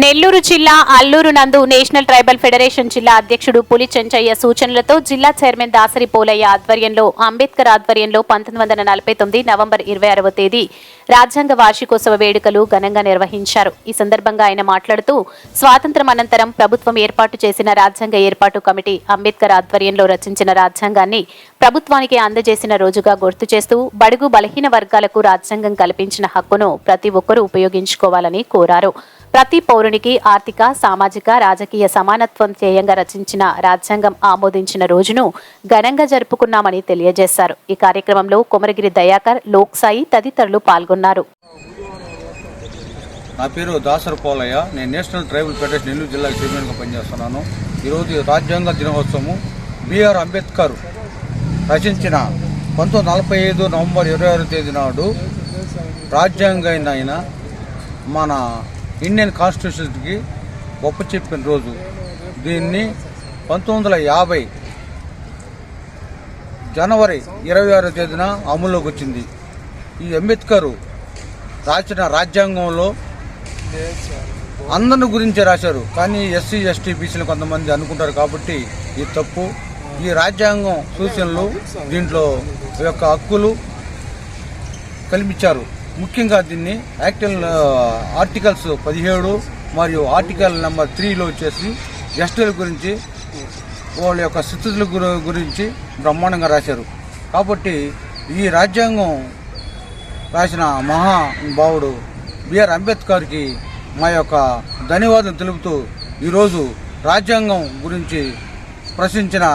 నెల్లూరు జిల్లా అల్లూరు నందు national tribal federation జిల్లా అధ్యక్షుడు పులి చెంచయ్య సూచనలతో జిల్లా చైర్మన్ దాసరి పోలయ్య ఆధ్వర్యంలో అంబేద్కర్ ఆధ్వర్యంలో పంతొమ్మిది వందల నలభై తొమ్మిది నవంబర్ ఇరవై ఆరవ తేదీ రాజ్యాంగ వార్షికోత్సవ వేడుకలు ఘనంగా నిర్వహించారు. ఈ సందర్భంగా ఆయన మాట్లాడుతూ స్వాతంత్రం అనంతరం ప్రభుత్వం ఏర్పాటు చేసిన రాజ్యాంగ ఏర్పాటు కమిటీ అంబేద్కర్ ఆధ్వర్యంలో రచించిన రాజ్యాంగాన్ని ప్రభుత్వానికి అందజేసిన రోజుగా గుర్తు చేస్తూ బడుగు బలహీన వర్గాలకు రాజ్యాంగం కల్పించిన హక్కును ప్రతి ఒక్కరూ ఉపయోగించుకోవాలని కోరారు. ప్రతి పౌరునికి ఆర్థిక సామాజిక రాజకీయ సమానత్వం ధ్యేయంగా రచించిన రాజ్యాంగం ఆమోదించిన రోజును ఘనంగా జరుపుకున్నామని తెలియజేశారు. ఈ కార్యక్రమంలో కొమరగిరి దయాకర్ లోక్సాయి తదితరులు పాల్గొన్నారు. నా పేరు దాసర్ పోలయ్య. నేను నేషనల్ ట్రైబల్ ఫెడరేషన్ నెల్లూరు జిల్లా చైర్మన్గా పనిచేస్తున్నాను. ఈరోజు రాజ్యాంగ దినోత్సవము బిఆర్ అంబేద్కర్ రచించిన పంతొమ్మిది నలభై ఐదు నవంబర్ ఇరవై ఆరో తేదీ నాడు రాజ్యాంగం ఆయన మన ఇండియన్ కాన్స్టిట్యూషన్కి గొప్ప చెప్పిన రోజు దీన్ని పంతొమ్మిది వందల యాభై జనవరి ఇరవై ఆరో తేదీన అమల్లోకి వచ్చింది. ఈ అంబేద్కర్ రాసిన రాజ్యాంగంలో అందరిని గురించి రాశారు. కానీ ఎస్సీ ఎస్టీ బీసీలు కొంతమంది అనుకుంటారు కాబట్టి ఈ తప్పు ఈ రాజ్యాంగం సూచనలు దీంట్లో యొక్క హక్కులు కల్పించారు. ముఖ్యంగా దీన్ని యాక్టల్ ఆర్టికల్స్ పదిహేడు మరియు ఆర్టికల్ నెంబర్ త్రీలో వచ్చేసి ఎస్టీల గురించి వాళ్ళ యొక్క స్థితుల గురించి బ్రహ్మాండంగా రాశారు. కాబట్టి ఈ రాజ్యాంగం రాసిన మహానుభావుడు బిఆర్ అంబేద్కర్కి మా యొక్క ధన్యవాదం తెలుపుతూ ఈరోజు రాజ్యాంగం గురించి ప్రశ్నించిన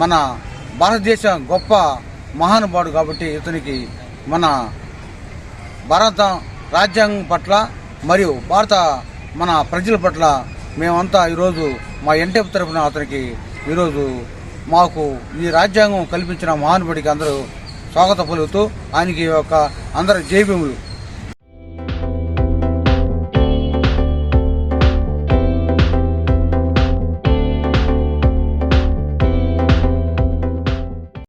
మన భారతదేశ గొప్ప మహానుభావుడు కాబట్టి ఇతనికి మన భారత రాజ్యాంగం పట్ల మరియు భారత మన ప్రజల పట్ల మేమంతా ఈరోజు మా ఎన్టీఎఫ్ తరఫున అతనికి ఈరోజు మాకు ఈ రాజ్యాంగం కల్పించిన మహానుభుడికి అందరూ స్వాగత పలుకుతూ ఆయనకి ఒక అందరి జైభీములు